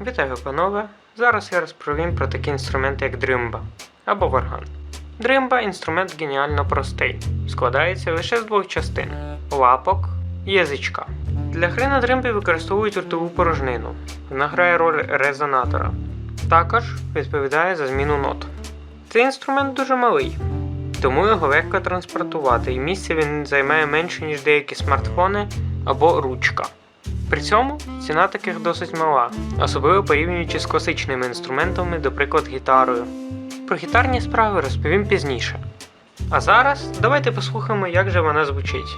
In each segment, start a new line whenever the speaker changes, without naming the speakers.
Вітаю, панове! Зараз я розповім про такі інструменти, як дримба або варган. Дримба інструмент геніально простий, складається лише з двох частин лапок і язичка. Для гри на дримбі використовують ротову порожнину. Вона грає роль резонатора. Також відповідає за зміну нот. Цей інструмент дуже малий, тому його легко транспортувати, і місця він займає менше, ніж деякі смартфони або ручка. При цьому ціна таких досить мала, особливо порівнюючи з класичними інструментами, до приклад гітарою. Про гітарні справи розповім пізніше. А зараз давайте послухаємо, як же вона звучить.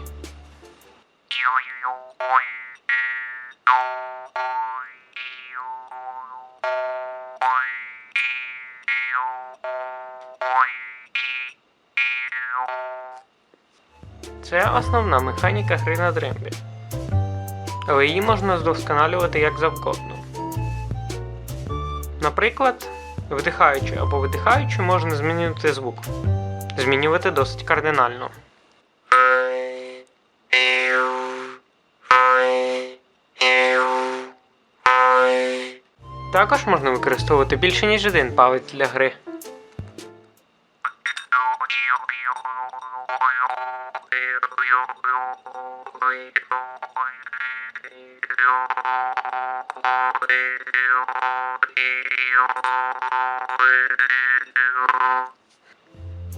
Це основна механіка гри на дрембі. Але її можна вдосконалювати як завгодно. Наприклад, вдихаючи або видихаючи можна змінювати звук. Змінювати досить кардинально. Також можна використовувати більше ніж один палець для гри.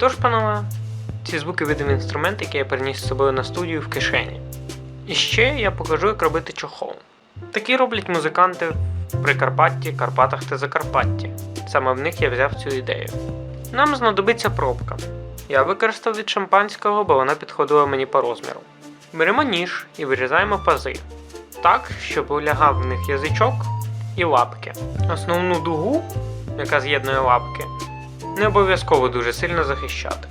Тож, панове, ці звуки видав інструмент, який я приніс з собою на студію в кишені. І ще я покажу, як робити чохол. Такі роблять музиканти в Прикарпатті, Карпатах та Закарпатті. Саме в них я взяв цю ідею. Нам знадобиться пробка. Я використав від шампанського, бо вона підходила мені по розміру. Беремо ніж і вирізаємо пази. Так, щоб лягав в них язичок і лапки. Основну дугу, яка з'єднує лапки, не обов'язково дуже сильно захищати.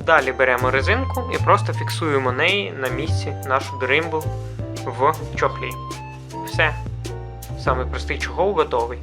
Далі беремо резинку і просто фіксуємо неї на місці нашу дримбу в чохлі. Все. Самий простий чохол готовий.